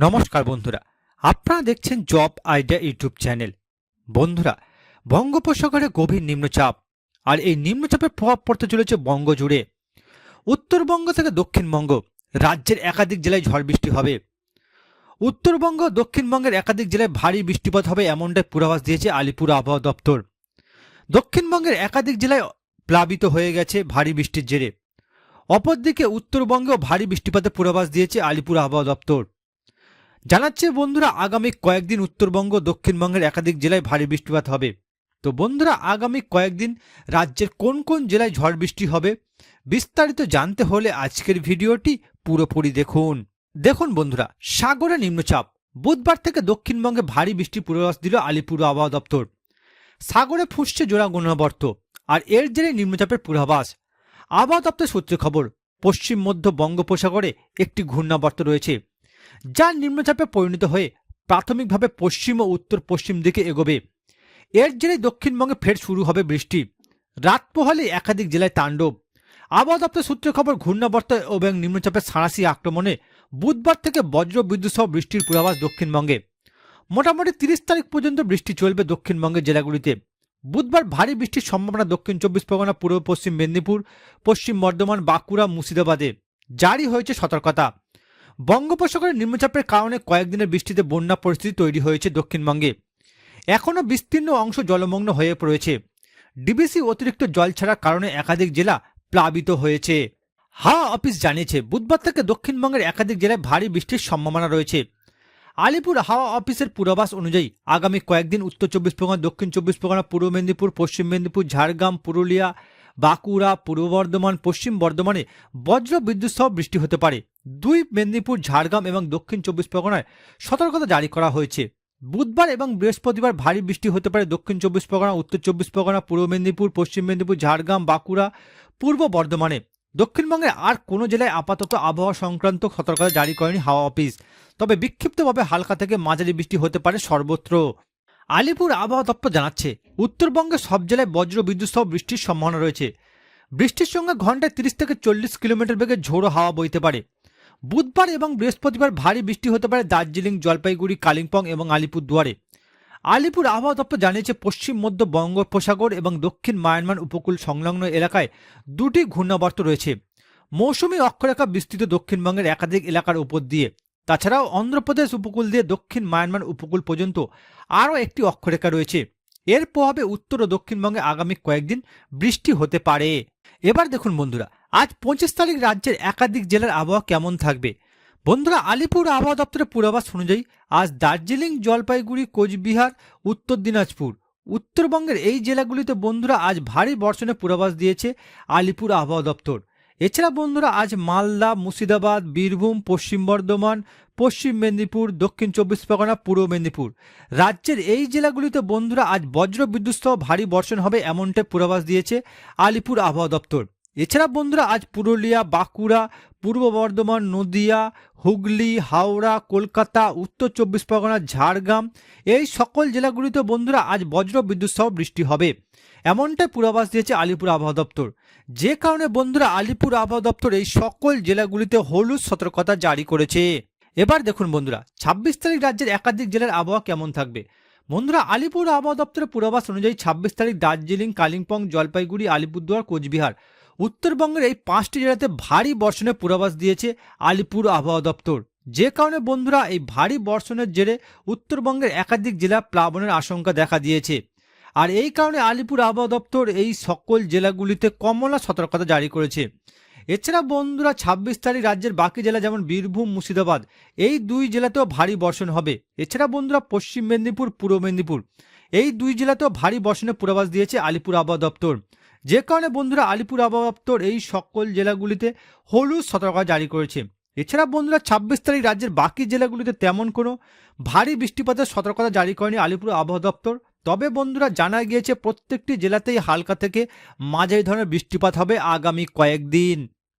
নমস্কার বন্ধুরা, আপনারা দেখছেন জব আইডিয়া ইউটিউব চ্যানেল। বন্ধুরা, বঙ্গোপসাগরে গভীর নিম্নচাপ আর এই নিম্নচাপের প্রভাব পড়তে চলেছে বঙ্গ জুড়ে উত্তরবঙ্গ থেকে দক্ষিণবঙ্গ রাজ্যের একাধিক জেলায় ঝড় বৃষ্টি হবে। উত্তরবঙ্গ দক্ষিণবঙ্গের একাধিক জেলায় ভারী বৃষ্টিপাত হবে এমনটাই পূর্বাভাস দিয়েছে আলিপুর আবহাওয়া দপ্তর। দক্ষিণবঙ্গের একাধিক জেলায় প্লাবিত হয়ে গেছে ভারী বৃষ্টির জেরে। অপরদিকে উত্তরবঙ্গেও ভারী বৃষ্টিপাতের পূর্বাভাস দিয়েছে আলিপুর আবহাওয়া দপ্তর। জানাচ্ছে বন্ধুরা আগামী কয়েকদিন উত্তরবঙ্গ, দক্ষিণবঙ্গের একাধিক জেলায় ভারী বৃষ্টিপাত হবে। তো বন্ধুরা আগামী কয়েকদিন রাজ্যের কোন কোন জেলায় ঝড় বৃষ্টি হবে, বিস্তারিত জানতে হলে আজকের ভিডিওটি পুরোপুরি দেখুন। দেখুন বন্ধুরা, সাগরে নিম্নচাপ। বুধবার থেকে দক্ষিণবঙ্গে ভারী বৃষ্টির পূর্বাভাস দিল আলিপুর আবহাওয়া দপ্তর। সাগরে ফুসছে জোড়া গুণবর্ত আর এর জেরে নিম্নচাপের পূর্বাভাস। আবহাওয়া দপ্তর সূত্রে খবর, পশ্চিম মধ্য বঙ্গোপসাগরে একটি ঘূর্ণাবর্ত রয়েছে। যা নিম্নচাপে পরিণত হয়ে প্রাথমিকভাবে পশ্চিম ও উত্তর পশ্চিম দিকে এগোবে। এর জেরে দক্ষিণবঙ্গে ফের শুরু হবে বৃষ্টি। রাত পোহালে একাধিক জেলায় তাণ্ডব। আবহাওয়া দপ্তর সূত্রে খবর, ঘূর্ণাবর্ত এবং নিম্নচাপের সাঁড়াশি আক্রমণে বুধবার থেকে বজ্র বিদ্যুৎ সহ বৃষ্টির পূর্বাভাস দক্ষিণবঙ্গে। মোটামুটি তিরিশ তারিখ পর্যন্ত বৃষ্টি চলবে দক্ষিণবঙ্গের জেলাগুলিতে। বুধবার ভারী বৃষ্টির সম্ভাবনা দক্ষিণ চব্বিশ পরগনা, পূর্ব পশ্চিম মেদিনীপুর, পশ্চিম বর্ধমান, বাঁকুড়া, মুর্শিদাবাদে। জারি হয়েছে সতর্কতা। বঙ্গোপসাগরের নিম্নচাপের কারণে কয়েকদিনের বৃষ্টিতে বন্যা পরিস্থিতি তৈরি হয়েছে দক্ষিণবঙ্গে। এখনও বিস্তীর্ণ অংশ জলমগ্ন হয়ে পড়েছে। ডিবিসি অতিরিক্ত জল ছাড়ার কারণে একাধিক জেলা প্লাবিত হয়েছে। হাওয়া অফিস জানিয়েছে, বুধবার থেকে দক্ষিণবঙ্গের একাধিক জেলায় ভারী বৃষ্টির সম্ভাবনা রয়েছে। আলিপুর হাওয়া অফিসের পূর্বাভাস অনুযায়ী আগামী কয়েকদিন উত্তর চব্বিশ পরগনা, দক্ষিণ চব্বিশ পরগনা, পূর্ব মেদিনীপুর, পশ্চিম মেদিনীপুর, ঝাড়গ্রাম, পুরুলিয়া, বাঁকুড়া, পূর্ব বর্ধমান, পশ্চিম বর্ধমানে বজ্র বিদ্যুৎ সহ বৃষ্টি হতে পারে। দুই মেদিনীপুর, ঝাড়গ্রাম এবং দক্ষিণ চব্বিশ পরগনায় সতর্কতা জারি করা হয়েছে। বুধবার এবং বৃহস্পতিবার ভারী বৃষ্টি হতে পারে দক্ষিণ চব্বিশ পরগনা, উত্তর চব্বিশ পরগনা, পূর্ব মেদিনীপুর, পশ্চিম মেদিনীপুর, ঝাড়গ্রাম, বাঁকুড়া, পূর্ব বর্ধমানে। দক্ষিণবঙ্গে আর কোনো জেলায় আপাতত আবহাওয়া সংক্রান্ত সতর্কতা জারি করেনি হাওয়া অফিস। তবে বিক্ষিপ্তভাবে হালকা থেকে মাঝারি বৃষ্টি হতে পারে সর্বত্র। আলিপুর আবহাওয়া দপ্তর জানাচ্ছে, উত্তরবঙ্গে সব জেলায় বজ্র বিদ্যুৎ সহ বৃষ্টির সম্ভাবনা রয়েছে। বৃষ্টির সঙ্গে ঘন্টায় তিরিশ থেকে চল্লিশ কিলোমিটার বেগে ঝোড়ো হাওয়া বইতে পারে। বুধবার এবং বৃহস্পতিবার ভারী বৃষ্টি হতে পারে দার্জিলিং, জলপাইগুড়ি, কালিম্পং এবং আলিপুর দুয়ারে আলিপুর আবহাওয়া দপ্তর জানিয়েছে, পশ্চিম, মধ্য বঙ্গোপসাগর এবং দক্ষিণ মায়ানমার উপকূল সংলগ্ন এলাকায় দুটি ঘূর্ণাবর্ত রয়েছে। মৌসুমী অক্ষরেখা বিস্তৃত দক্ষিণবঙ্গের একাধিক এলাকার উপর দিয়ে। তাছাড়াও অন্ধ্রপ্রদেশ উপকূল দিয়ে দক্ষিণ মায়ানমার উপকূল পর্যন্ত আরও একটি অক্ষরেখা রয়েছে। এর প্রভাবে উত্তর ও দক্ষিণবঙ্গে আগামী কয়েকদিন বৃষ্টি হতে পারে। এবার দেখুন বন্ধুরা আজ পঁচিশ তারিখ রাজ্যের একাধিক জেলার আবহাওয়া কেমন থাকবে? বন্ধুরা, আলিপুর আবহাওয়া দপ্তরের পূর্বাভাস অনুযায়ী আজ দার্জিলিং, জলপাইগুড়ি, কোচবিহার, উত্তর দিনাজপুর। উত্তরবঙ্গের এই জেলাগুলিতে বন্ধুরা আজ ভারী বর্ষণের পূর্বাভাস দিয়েছে আলিপুর আবহাওয়া দপ্তর। এছাড়া বন্ধুরা, আজ মালদা, মুর্শিদাবাদ, বীরভূম, পশ্চিম বর্ধমান, পশ্চিম মেদিনীপুর, দক্ষিণ চব্বিশ পরগনা, পূর্ব মেদিনীপুর। রাজ্যের এই জেলাগুলিতে বন্ধুরা আজ বজ্র বিদ্যুৎ সহ ভারী বর্ষণ হবে এমনটাই পূর্বাভাস দিয়েছে আলিপুর আবহাওয়া দপ্তর। এছাড়া বন্ধুরা, আজ পুরুলিয়া, বাঁকুড়া, পূর্ব বর্ধমান, নদিয়া, হুগলি, হাওড়া, কলকাতা, উত্তর চব্বিশ পরগনা, ঝাড়গ্রাম, এই সকল জেলাগুলিতে বন্ধুরা আজ বজ্র বিদ্যুৎ সহ বৃষ্টি হবে। এমনটাই পূর্বাভাস দিয়েছে আলিপুর আবহাওয়া দপ্তর। যে কারণে বন্ধুরা, আলিপুর আবহাওয়া দপ্তর এই সকল জেলাগুলিতে হলুদ সতর্কতা জারি করেছে। এবার দেখুন বন্ধুরা, ছাব্বিশ তারিখ রাজ্যের একাধিক জেলার আবহাওয়া কেমন থাকবে? বন্ধুরা, আলিপুর আবহাওয়া দপ্তরের পূর্বাভাস অনুযায়ী ছাব্বিশ তারিখ দার্জিলিং, কালিম্পং, জলপাইগুড়ি, আলিপুরদুয়ার, কোচবিহার উত্তরবঙ্গের এই পাঁচটি জেলাতে ভারী বর্ষণের পূর্বাভাস দিয়েছে আলিপুর আবহাওয়া দপ্তর। যে কারণে বন্ধুরা, এই ভারী বর্ষণের জেরে উত্তরবঙ্গের একাধিক জেলা প্লাবনের আশঙ্কা দেখা দিয়েছে। আর এই কারণে আলিপুর আবহাওয়া দপ্তর এই সকল জেলাগুলিতে কমলা সতর্কতা জারি করেছে। এছাড়া বন্ধুরা, ছাব্বিশ তারিখ রাজ্যের বাকি জেলা যেমন বীরভূম, মুর্শিদাবাদ, এই দুই জেলাতেও ভারী বর্ষণ হবে। এছাড়া বন্ধুরা, পশ্চিম মেদিনীপুর, পূর্ব মেদিনীপুর, এই দুই জেলাতেও ভারী বর্ষণের পূর্বাভাস দিয়েছে আলিপুর আবহাওয়া দপ্তর। যে কারণে বন্ধুরা আলিপুর আবহাওয়া দপ্তর এই সকল জেলাগুলিতে হলুদ সতর্কতা জারি করেছে। এছাড়া বন্ধুরা ছাব্বিশ তারিখ রাজ্যের বাকি জেলাগুলিতে তেমন কোনো ভারী বৃষ্টিপাতের সতর্কতা জারি করেনি আলিপুর আবহাওয়া দপ্তর। তবে বন্ধুরা জানা গিয়েছে, প্রত্যেকটি জেলাতেই হালকা থেকে মাঝারি ধরনের বৃষ্টিপাত হবে আগামী কয়েকদিন।